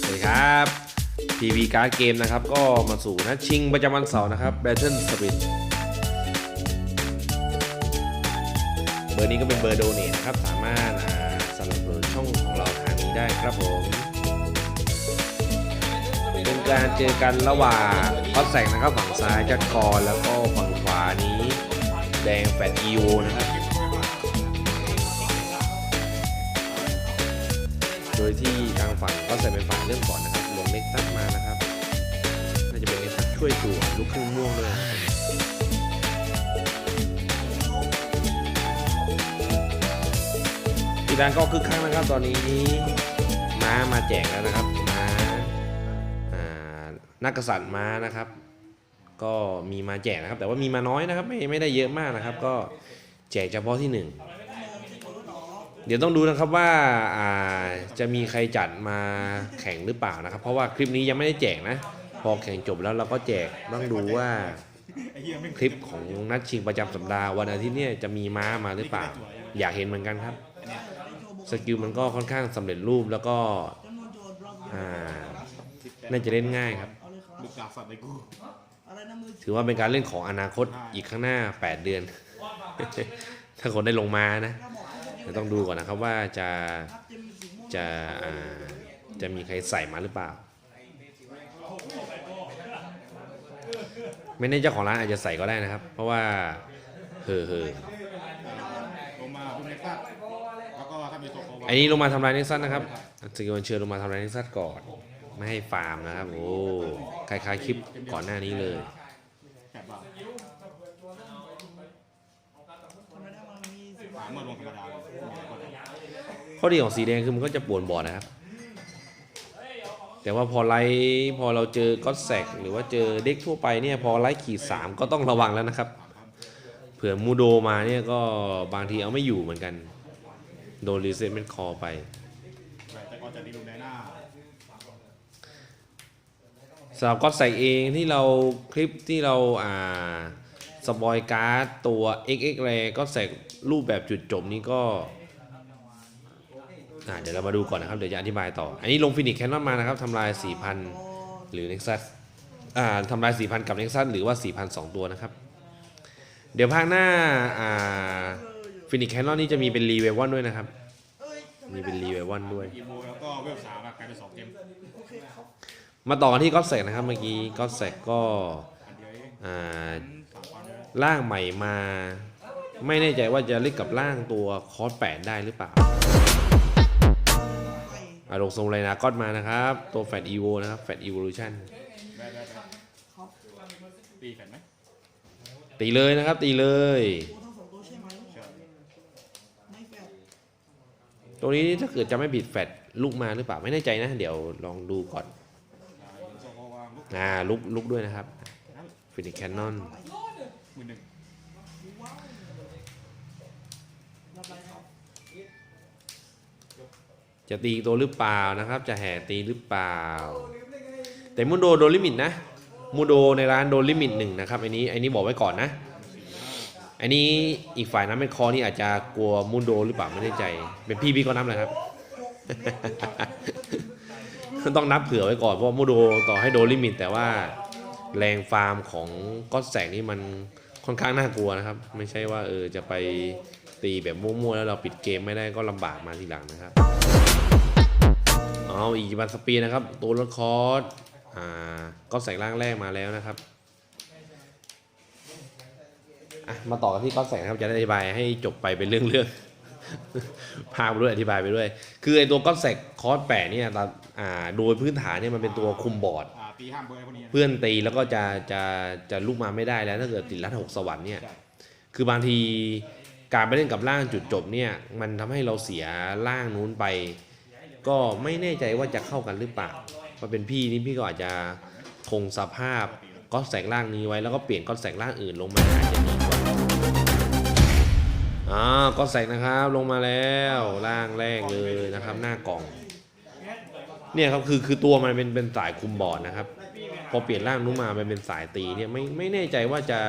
สวัสดีครับ PV Card Game นะครับ ก็มาสู่นัดชิงประจำวันเสาร์นะครับ Battle Spirit เบอร์นี้ก็เป็นเบอร์โดเนทนะครับ สามารถสนับสนุนช่องของเราทางนี้ได้ครับผมเป็นการเจอกันระหว่างคอสแซกนะครับฝั่งซ้ายจัดกรแล้วก็ฝั่งขวานี้ แดงแฟดอีโอนะครับ ยที่ทางฝั่งก็ใส่เป็นฝ่ายเริ่มก่อนนะครับ ลงเล็กซัสมานะครับ น่าจะเป็นเล็กซัสช่วยตัวลูกครึ่งม่วงด้วยนะครับทีด้านก็คึกคักนะครับ ตอนนี้ม้ามาแจกแล้วนะครับ ม้าอ่านักกษัตริย์ม้านะครับ ก็มีมาแจกนะครับ แต่ว่ามีมาน้อยนะครับ ไม่ไม่ได้เยอะมากนะครับ ก็แจกเฉพาะที่หนึ่ง เดี๋ยวต้องดูนะครับว่าาจะมีใครจัดมาแข่งหรือเปล่านะครับ เพราะว่าคลิปนี้ยังไม่ได้แจกนะ พอแข่งจบแล้วเราก็แจกต้องดูว่าคลิปของนัดชิงประจำสัปดาห์วันอาทิตย์เนี่ยจะมีม้ามาหรือเปล่า อยากเห็นเหมือนกันครับสกิลมันก็ค่อนข้างสำเร็จรูปแล้วก็น่าจะเล่นง่ายครับถือว่าเป็นการเล่นของอนาคตอีกข้างหน้า 8 เดือน ถ้าคนได้ลงมานะ เดี๋ยวต้องดูก่อนนะครับว่าจะจะอ่าจะมีใครใส่มาหรือเปล่า ไม่แน่เจ้าของร้านอาจจะใส่ก็ได้นะครับ เพราะว่าเฮ้อเฮ้อลงมาพุ่งเน็กซัสแล้วก็ถ้ามีตัวโควาไอ้นี้ลงมาทำลายเน็กซัสนะครับสกิลเชิญลงมาทำลายเน็กซัสก่อน ไม่ให้ฟาร์มนะครับ โอ้คล้ายๆคลิปก่อนหน้านี้เลยแปดบาทหาเมื่อลงธรรมดาเลย ข้อดีของสีแดงคือมันก็จะปวนบอดนะครับ แต่ว่าพอไลท์พอเราเจอก็แซกหรือว่าเจอเด็กทั่วไปเนี่ยพอไลท์ขีดสามก็ต้องระวังแล้วนะครับ เผื่อมูโดมาเนี่ยก็บางทีเอาไม่อยู่เหมือนกัน โดนรีเซ็ตเมนคอไปแต่ก็ใสำหรับก็อตแซกเองที่เราคลิปที่เราอ่าสปอยการ์ดตัว XX เรก็อตแซกรูปแบบจุดจบนี้ก็ เดี๋ยวเรามาดูก่อนนะครับ เดี๋ยวจะอธิบายต่อ อันนี้ลงฟินิกแคนนอนมานะครับทำลาย 4,000 หรือ Nexus อ่าทำลาย 4,000 กับ Nexus หรือว่า 4,000 2ตัวนะครับ เดี๋ยวภาคหน้าอ่าฟินิกแคนนอนนี่จะมีเป็นรีเววันด้วยนะครับ มีเป็นรีเววันด้วย อีโวแล้วก็เวลสามอะกลายเป็นสองเกมมาต่อกันที่ก็อตแซกนะครับเมื่อกี้ก็อตแซกก็อันเดียวเองอ่าสามพันเลยร่างใหม่มา ไม่แน่ใจว่าจะเล่นกับร่างตัวคอร์ส8ได้หรือเปล่า อาลงทรงไรนาก็อดมานะครับ ตัวแฟดอีโวนะครับ แฟดอีโวลูชันแบดแบดแบดตีแผ่นไหมตีเลยนะครับ ตีเลยเชื่อตัวนี้ถ้าเกิดจะไม่ผิดแฟดลุกมาหรือเปล่าไม่แน่ใจนะ เดี๋ยวลองดูก่อนอ่าโซโควางลูกอ่าลุกลุกด้วยนะครับฟินิกแคนนอน มือหนึ่ง จะตีตัวหรือเปล่านะครับ จะแห่ตีหรือเปล่า แต่มูโดโดลิมิตนะมูโดในร้านโดลิมิตหนึ่งนะครับอันนี้อันนี้บอกไว้ก่อนนะ อันนี้อีกฝ่ายนั้นเป็นคอนี่อาจจะกลัวมูโดหรือเปล่าไม่แน่ใจ เป็นพี่พี่ก็นับเลยครับ ต้องนับเผื่อไว้ก่อนเพราะมูโดต่อให้โดลิมิต แต่ว่าแรงฟาร์มของก็อตแสกนี่มันค่อนข้างน่ากลัวนะครับ ไม่ใช่ว่าเออจะไปตีแบบมั่วๆแล้วเราปิดเกมไม่ได้ก็ลำบากมาทีหลังนะครับ เอาอีกบันสปีดนะครับ ตัวรถคอร์สอ่าก็แสงร่างแรกมาแล้วนะครับอะมาต่อกันที่ก้อนแสงนะครับจะได้อธิบายให้จบไปเป็นเรื่องๆพาไปด้วยอธิบายไปด้วย คือไอตัวก้อนแสงคอร์สแปดเนี่ยตามอ่าโดยพื้นฐานเนี่ยมันเป็นตัวคุมบอร์ดอ่าตีห้ามเบอร์ไอ้พวกนี้นะเพื่อนตีแล้วก็จะจะจะลุกมาไม่ได้แล้วถ้าเกิดติดลัดหกสวรรค์เนี่ยใช่คือบางทีการไปเล่นกับร่างจุดจบเนี่ยมันทำให้เราเสียร่างนู้นไป ก็ไม่แน่ใจว่าจะเข้ากันหรือเปล่าพอเป็นพี่นี่พี่ก็อาจจะคงสภาพก็แสงร่างนี้ไว้แล้วก็เปลี่ยนก็แสงร่างอื่นลงมาอาจจะดีกว่าอ่าก็แสงนะครับลงมาแล้วร่างแรกเลยนะครับหน้ากล่องเนี่ยครับคือคือตัวมันเป็นเป็นสายคุมบอร์ดนะครับ พอเปลี่ยนร่างนู้นมามันเป็นสายตีเนี่ยไม่ไม่แน่ใจว่าจะ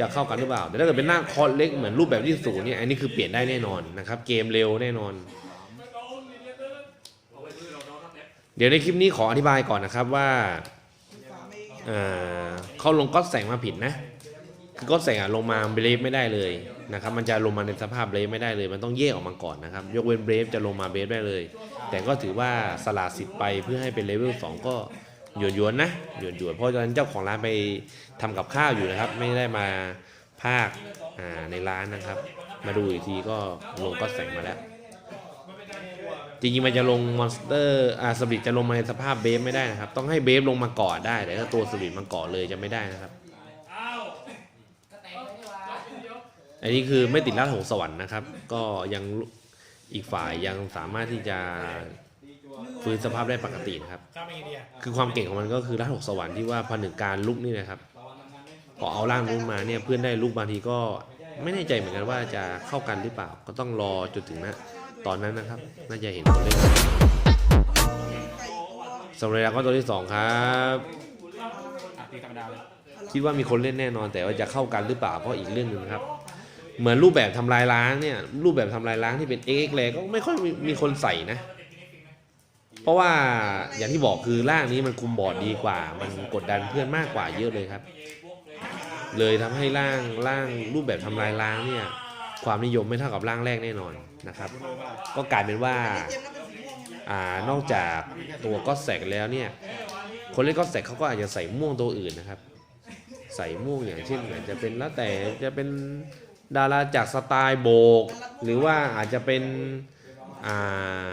จะเข้ากันหรือเปล่าแต่ถ้าเกิดเป็นร่างคอร์สเล็กเหมือนรูปแบบที่ศูนย์เนี่ยอันนี้คือเปลี่ยนได้แน่นอนนะครับ เกมเร็วแน่นอน เดี๋ยวในคลิปนี้ขออธิบายก่อนนะครับว่าเขาลงก๊อตแสงมาผิดนะ คือก๊อตแสงอะลงมาเบรฟไม่ได้เลยนะครับมันจะลงมาในสภาพเบรฟไม่ได้เลย มันต้องแยกออกมาก่อนนะครับ ยกเว้นเบรฟจะลงมาเบรฟได้เลย แต่ก็ถือว่าสละสิทธิ์ไปเพื่อให้เป็นเลเวล2ก็หยวนหยวนๆนะหยวนหยวนๆเพราะตอนนั้นเจ้าของร้านไปทำกับข้าวอยู่นะครับ ไม่ได้มาภาคในร้านนะครับ มาดูอีกทีก็ลงก๊อตแสงมาแล้ว จริงๆมันจะลงมอนสเตอร์อาสบิดจะลงมาในสภาพเบฟไม่ได้นะครับ ต้องให้เบฟลงมาก่อนได้ แต่ถ้าตัวสบิดมาก่อนเลยจะไม่ได้นะครับ อันนี้คือไม่ติดล่าถงสวรรค์นะครับ ก็ยังอีกฝ่ายยังสามารถที่จะฟื้นสภาพได้ปกตินะครับ คือความเก่งของมันก็คือล่าถงสวรรค์ที่ว่าพอหนึ่งการลุกนี่นะครับพอเอาร่างนู้นมาเนี่ยเพื่อนได้ลุกบางทีก็ไม่แน่ใจเหมือนกันว่าจะเข้ากันหรือเปล่า ก็ต้องรอจนถึงนะ ตอนนั้นนะครับ น่าจะเห็นคนเล่นสำหรับแล้วก็ตัวที่สองครับตีธรรมดาเลยคิดว่ามีคนเล่นแน่นอน แต่ว่าจะเข้ากันหรือเปล่าก็อีกเรื่องหนึ่งครับ เหมือนรูปแบบทำลายล้างเนี่ย รูปแบบทำลายล้างที่เป็น x x เลก็ไม่ค่อยมีมีคนใส่นะ เพราะว่าอย่างที่บอกคือร่างนี้มันคุมบอร์ดดีกว่า มันกดดันเพื่อนมากกว่าเยอะเลยครับ เลยทำให้ร่างร่างรูปแบบทำลายล้างเนี่ย ความนิยมไม่เท่ากับร่างแรกแน่นอนนะครับ ก็กลายเป็นว่าอ่านอกจากตัวก็แสกแล้วเนี่ย คนเล่นก็แสกเขาก็อาจจะใส่ม่วงตัวอื่นนะครับ ใส่ม่วงอย่างเช่นอาจจะเป็นแล้วแต่จะเป็นดาราจากสไตล์โบก หรือว่าอาจจะเป็นอ่า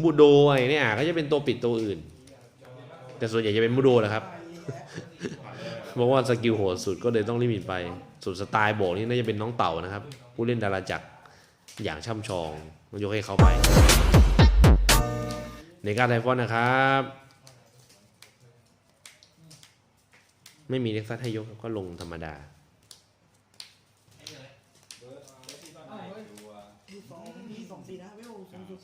มูโดอะไรเนี่ยก็จะเป็นตัวปิดตัวอื่น แต่ส่วนใหญ่จะเป็นมูโดแหละครับ เพราะว่าสกิลโหดสุดก็เลยต้องลิมิตไปส่วนสไตล์โบกนี่น่าจะเป็นน้องเต่านะครับ ผู้เล่นดาราจักรอย่างช่ำชองยกให้เขาไปในการไทฟอนนะครับ ไม่มีเล็กซัสให้ยกก็ลงธรรมดา ดูสองมีสองสีนะเวลสูงสุด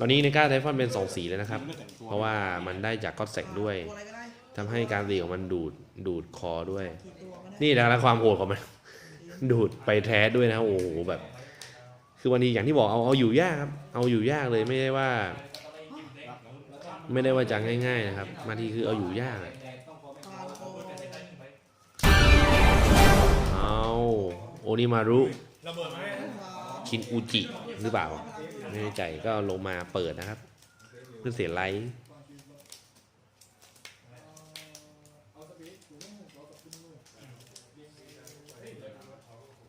ตอนนี้ในก้าไทฟอนเป็น2สีแล้วนะครับ เพราะว่ามันได้จากก็อตแสกด้วยตัวอะไรก็ได้ทำให้การตีของมันดูดดูดคอด้วยกี่ด้นี่นะแล้วความโหดของมัน ดูดไปแท้ด้วยนะโอ้โหแบบ คือวันนี้อย่างที่บอกเอาเอาอยู่ยากครับเอาอยู่ยากเลยไม่ได้ว่า ไม่ได้ว่าจะง่าย ๆ นะครับบาทีคือเอาอยู่ยากอะเอาโอนิมารุระเบิดไหม คินอูจิหรือเปล่าไม่แน่ใจก็ลงมาเปิดนะครับ เพื่อเสียไลท์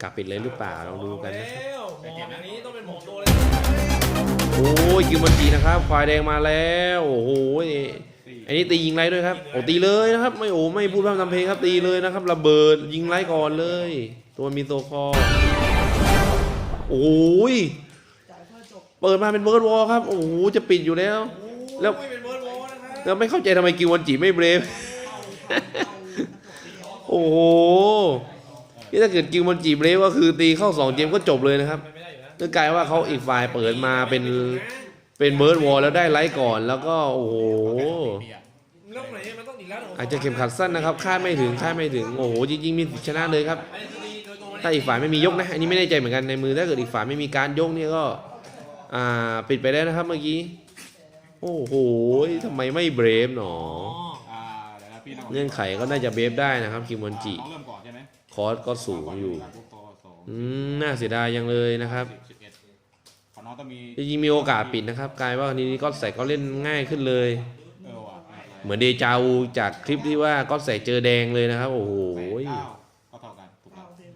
กลับปิดเลยหรือเปล่าลองดูกันนะครับโอ้ยกิวมันจีนะครับควายแดงมาแล้วโอ้โหอันนี้ตียิงไรด้วยครับโอ้ตีเลยนะครับ ไม่โอ้ไม่พูดพร่ำทำเพลงครับตีเลยนะครับระเบิดยิงไรก่อนเลย ตัวมีโซคอ อ้ยจ่ายเพื่อจบเปิดมาเป็นเบิร์ดวอลครับ โอ้โหจะปิดอยู่แล้ว แล้วไม่เป็นเบิร์ดโวนะครับแล้วไม่เข้าใจทำไมกิวมันจีไม่เบรฟโอ้โหนี่ถ้าเกิดกิวมันจีเบรฟก็คือตีเข้าสองเกมก็จบเลยนะครับไม่ได้อยู่แล้วนึกกลายว่าเขาอีกฝ่ายเปิดมาเป็นเป็นเบิร์ดวอลแล้วได้ไลท์ก่อนแล้วก็โอ้โหแล้วไหนมันต้องอีกแล้วอาจจะเข็มขัดสั้นนะครับคาดไม่ถึงคาดไม่ถึงโอ้โหจริงๆมีสิทธิชนะเลยครับ ถ้าอีกฝ่ายไม่มียกนะ อันนี้ไม่แน่ใจเหมือนกันในมือถ้าเกิดอีกฝ่ายไม่มีการยกเนี่ยก็ อ่าปิดไปได้นะครับเมื่อกี้ โอ้โหทำไมไม่เบรฟหนอ อ่าเดี๋ยวนะพี่น้องเงื่อนไขก็น่าจะเบรฟได้นะครับคิมอนจิน้องเริ่มก่อนใช่ไหมคอร์สก็สูงอยู่ปุ๊บตัวสองอืมน่าเสียดายยังเลยนะครับสิบเอ็ดของน้องต้องมีจริงๆมีโอกาสปิดนะครับกลายว่าทีนี้ก็ใส่ก็เล่นง่ายขึ้นเลย เออว่ะเหมือนเดจาวูจากคลิปที่ว่าก็ใส่เจอแดงเลยนะครับ โอ้โห แปดเก้าก็เท่ากันถูก เก้า แล้ว เซน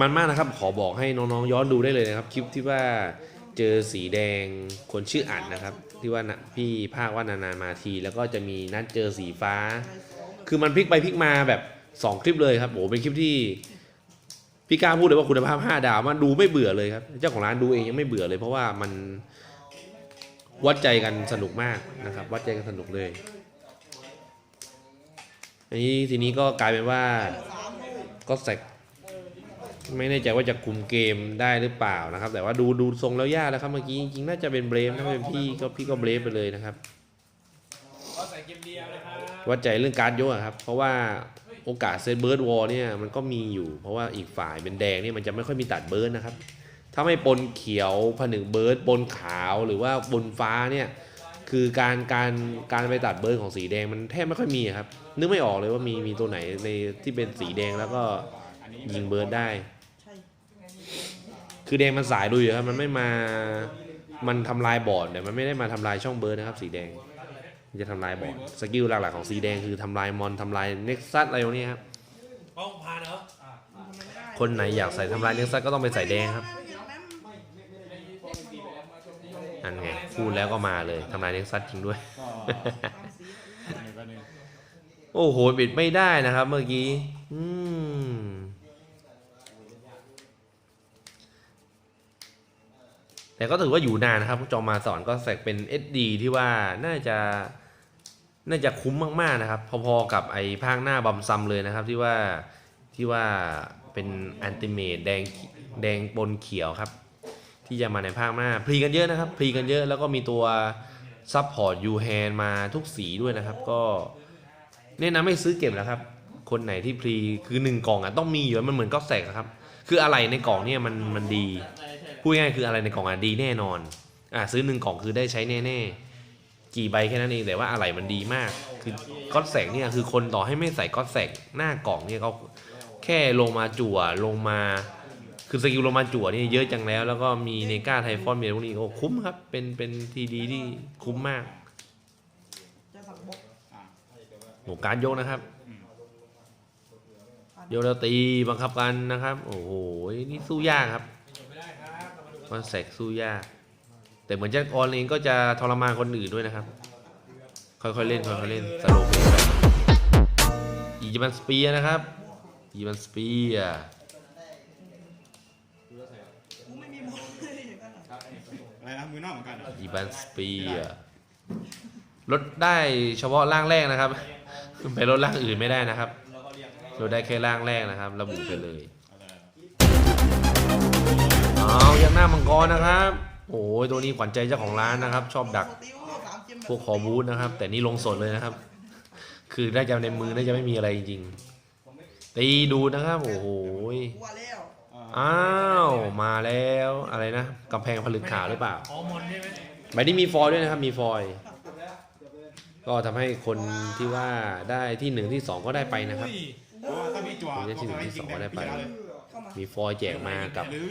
มันมากนะครับ ขอบอกให้น้องๆย้อนดูได้เลยนะครับ คลิปที่ว่าเจอสีแดงคนชื่ออัดนะครับ ที่ว่านะพี่ภาคว่านานๆมาที แล้วก็จะมีนัดเจอสีฟ้า คือมันพลิกไปพลิกมาแบบ 2 คลิปเลยครับโอ้โหเป็นคลิปที่พี่กล้าพูดเลยว่าคุณภาพ 5 ดาวมันดูไม่เบื่อเลยครับ เจ้าของร้านดูเองยังไม่เบื่อเลย เพราะว่ามันวัดใจกันสนุกมากนะครับ วัดใจกันสนุกเลยอันนี้ทีนี้ก็กลายเป็นว่ากก็แสก ไม่แน่ใจว่าจะคุมเกมได้หรือเปล่านะครับ แต่ว่าดูดูทรงแล้วยากแล้วครับเมื่อกี้จริงๆน่าจะเป็นเบรฟถ้าเป็นพี่ก็พี่ก็เบรฟไปเลยนะครับก็ใส่เกมเดียวนะครับวัดใจเรื่องการดยกอะครับ เพราะว่าโอกาสเซตเบิร์ดวอลเนี่ยมันก็มีอยู่ เพราะว่าอีกฝ่ายเป็นแดงเนี่ยมันจะไม่ค่อยมีตัดเบิร์ดนะครับ ถ้าไม่ปนเขียวผนึกเบิร์ดปนขาวหรือว่าปนฟ้าเนี่ยคือการการการไปตัดเบิร์ดของสีแดงมันแทบไม่ค่อยมีครับ นึกไม่ออกเลยว่ามีมีตัวไหนในที่เป็นสีแดงแล้วก็ ยิงเบิร์ดได้ ใช่คือแดงมันสายดูอยู่ครับ มันไม่มา มันทำลายบอร์ดแต่มันไม่ได้มาทำลายช่องเบิร์ดนะครับ สีแดง มันจะทำลายบอร์ดสกิลหลักๆของสีแดงคือทำลายมอนทำลายเน็กซัสอะไรพวกนี้ครับต้องพานเหรอคนไหนอยากใส่ทำลายเน็กซัสก็ต้องไปใส่แดงครับ อันไงพูดแล้วก็มาเลยทำลายเน็กซัสจริงด้วย ก็หนึ่งก็หนึ่ง โอ้โห บิดไม่ได้นะครับ เมื่อกี้ อืม แต่ก็ถือว่าอยู่นานนะครับจอมาสอนก็แสกเป็น SD ที่ว่าน่าจะน่าจะคุ้มมากๆนะครับ พอๆกับไอ้ภาคหน้าบัมซัมเลยนะครับที่ว่าที่ว่าเป็นอันติเมตแดงแดงปนเขียวครับ ที่จะมาในภาคหน้าพรีกันเยอะนะครับพรีกันเยอะแล้วก็มีตัวซัพพอร์ตยูแฮนมาทุกสีด้วยนะครับ ก็แนะนำให้ซื้อเก็บแล้วครับ คนไหนที่พรีคือหนึ่งกล่องอะต้องมีอยู่มันเหมือนก็แสกอะครับ คืออะไรในกล่องเนี่ยมันมันดี พูดง่ายคืออะไรในกล่องอะดีแน่นอนอะซื้อหนึ่งกล่องคือได้ใช้แน่ๆ กี่ใบแค่นั้นเองแต่ว่าอะไรมันดีมาก คือก๊อตแสกเนี่ยคือคนต่อให้ไม่ใส่ก๊อตแสกหน้ากล่องเนี่ยเขาแค่ลงมาจั่วลงมาคือสกิลลงมาจั่วนี่เยอะจังแล้ว แล้วก็มีเนก้าไทฟอนมีพวกนี้ก็คุ้มครับ เป็นเป็นทีดีที่คุ้มมากจะสั่งบล็อกาหการยกนะครับโยกแล้วตีบังคับกันนะครับ โอ้โหนี่สู้ยากครับ ครับเรามาดูคอนเซ็กสู้ยาก แต่เหมือนจะออนเองก็จะทรมานคนอื่นด้วยนะครับ ค่อยๆเล่นค่อยๆเล่นสโลว์เพลย์ไปอีจิมันสเปียร์นะครับอีจิมันสเปียร์กูไม่มีบล็อกเลยอย่างนั้นอะอะไรนะมือนอกเหมือนกันเหรออีจิมันสเปียร์ลดได้เฉพาะร่างแรกนะครับไปลดร่างอื่นไม่ได้นะครับลดได้แค่ร่างแรกนะครับ ระบุไปเลยอะไร เอายังหน้ามังกรนะครับ โอ้ยตัวนี้ขวัญใจเจ้าของร้านนะครับ ชอบดักสติลสามเจมแบบพวกคอบูธนะครับ แต่นี่ลงสดเลยนะครับ คือได้จะในมือน่าจะไม่มีอะไรจริงๆตีดูนะครับ โอ้โหยกูว่าแล้วอ้าวมาแล้วอะไรนะกำแพงผลึกขาวหรือเปล่าอ๋อมอนใช่ไหมใบนี้มีฟอยล์ด้วยนะครับ มีฟอยล์ก็ทำให้คนที่ว่าได้ที่หนึ่งที่สองก็ได้ไปนะครับอุ้ยเพราะว่าถ้ามีจั่วผมจะที่หนึ่งที่สองก็ได้ไปเลยเข้ามามีฟอยล์แจกมากับหรื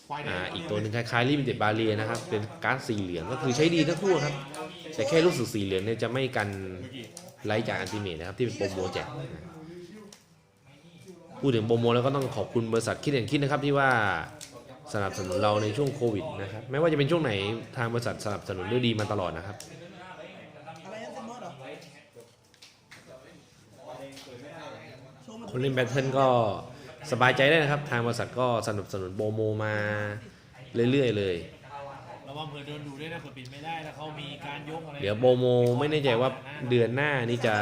อควายแดอ่างอีกตัวหนึ่งคล้ายๆลิมิเต็ดบาเรียนะครับ เป็นการ์ดสีเหลืองก็คือใช้ดีทั้งคู่ครับ แต่แค่รู้สึกสีเหลืองเนี่ยจะไม่กันเมื่อกี้ไลท์จากอันติเมทนะครับที่เป็นโปรโมแจกพูดถึงโปรโมแล้วก็ต้องขอบคุณบริษัทคิดเห็นคิดนะครับที่ว่าสนับสนุนเราในช่วงโควิดนะครับไม่ว่าจะเป็นช่วงไหนทางบริษัทสนับสนุนด้วยดีมาตลอดนะครับอะไรนะเซมเมอร์เหรอโชว์มันคนเล่นแบทเทิลก็ สบายใจได้นะครับ ทางบริษัทก็สนับสนุนโปรโมมาเรื่อยๆเลย ระวังเผื่อโดนดูด้วยนะเผื่อปิดไม่ได้แล้วเขามีการยกอะไรเดี๋ยวโปรโมไม่แน่ใจว่าเดือนหน้านี่จะ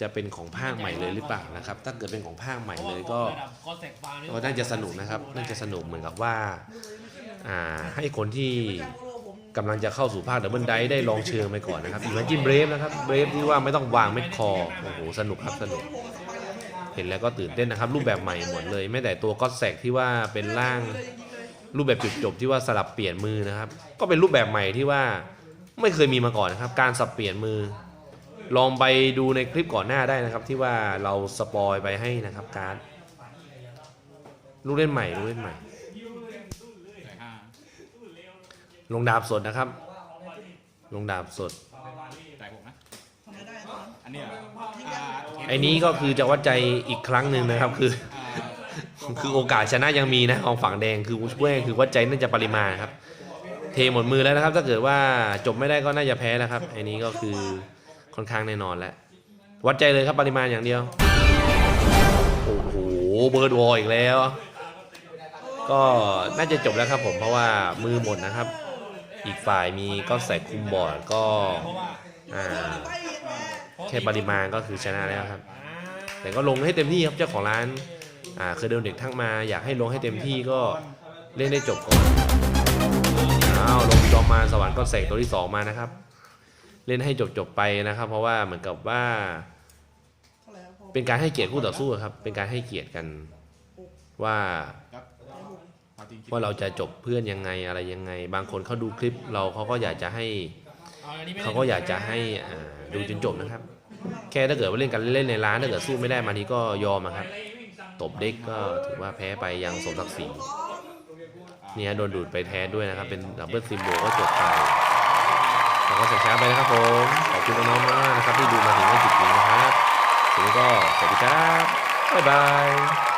จะเป็นของภาคใหม่เลยหรือเปล่านะครับ ถ้าเกิดเป็นของภาคใหม่เลยก็ระดับคอแตกฟาร์มก็น่าจะสนุกนะครับ น่าจะสนุกเหมือนกับว่าอ่าให้คนที่จ้างโลผมกำลังจะเข้าสู่ภาคดับเบิลไดได้ลองเชิงไปก่อนนะครับอีกมันจินเบรฟนะครับเบรฟที่ว่าไม่ต้องวางเม็ดคอโอ้โหสนุกครับสนุก เห็นแล้วก็ตื่นเต้นนะครับ รูปแบบใหม่หมดเลยแม้แต่ตัวก็อตแสกที่ว่าเป็นร่างรูปแบบจุดจบที่ว่าสลับเปลี่ยนมือนะครับ ก็เป็นรูปแบบใหม่ที่ว่าไม่เคยมีมาก่อนนะครับ การสับเปลี่ยนมือ ลองไปดูในคลิปก่อนหน้าได้นะครับ ที่ว่าเราสปอยไปให้นะครับการลูกเล่นใหม่ลูกเล่นใหม่ ลงดาบสดนะครับ ลงดาบสด แต่หกนะ ทำไมได้ตอนนั้น อันเนี้ยอ่า ไอ้นี้ก็คือจะวัดใจอีกครั้งหนึ่งนะครับคือ คือโอกาสชนะยังมีนะของฝั่งแดงคือช่วยคือวัดใจน่าจะปริมาณครับ เทหมดมือแล้วนะครับ ถ้าเกิดว่าจบไม่ได้ก็น่าจะแพ้แล้วครับไอ้นี้ก็คือค่อนข้างแน่นอนแล้ววัดใจเลยครับปริมาณอย่างเดียวโอ้โหเบิร์ดวอลอีกแล้ว ก็น่าจะจบแล้วครับผมเพราะว่ามือหมดนะครับ อีกฝ่ายมีก็ใส่คุมบอร์ดก็อ่า แค่ปริมาณก็คือชนะแล้วครับ แต่ก็ลงให้เต็มที่ครับเจ้าของร้านอ่าเคยโดนเด็กทักมา อยากให้ลงให้เต็มที่ก็เล่นได้จบก่อนอ้าวลงจอมมาสวรรค์ก็เสกตัวที่สองมานะครับ เล่นให้จบจบๆไปนะครับ เพราะว่าเหมือนกับว่า เป็นการให้เกียรติคู่ต่อสู้ครับ เป็นการให้เกียรติกันว่าว่าเราจะจบเพื่อนยังไงอะไรยังไง บางคนเขาดูคลิปเราเขาก็อยากจะให้เขาก็อยากจะให้ดูจนจบนะครับ แค่ถ้าเกิดว่าเล่นกันเล่นในร้านถ้าเกิดสู้ไม่ได้มาทีก็ยอมอะครับ ตบเด็กก็ถือว่าแพ้ไปอยังสมศักดิ์ศรีเนี่ยโดนดูดไปแท้ด้วยนะครับ เป็นดับเบิลซิมโบก็จบไปแล้วก็เสร็จช้าไปนะครับผมขอบคุณน้องมากนะครับที่ดูมาถึงจุดนี้นะครับถึงก็สวัสดีครับบ๊ายบาย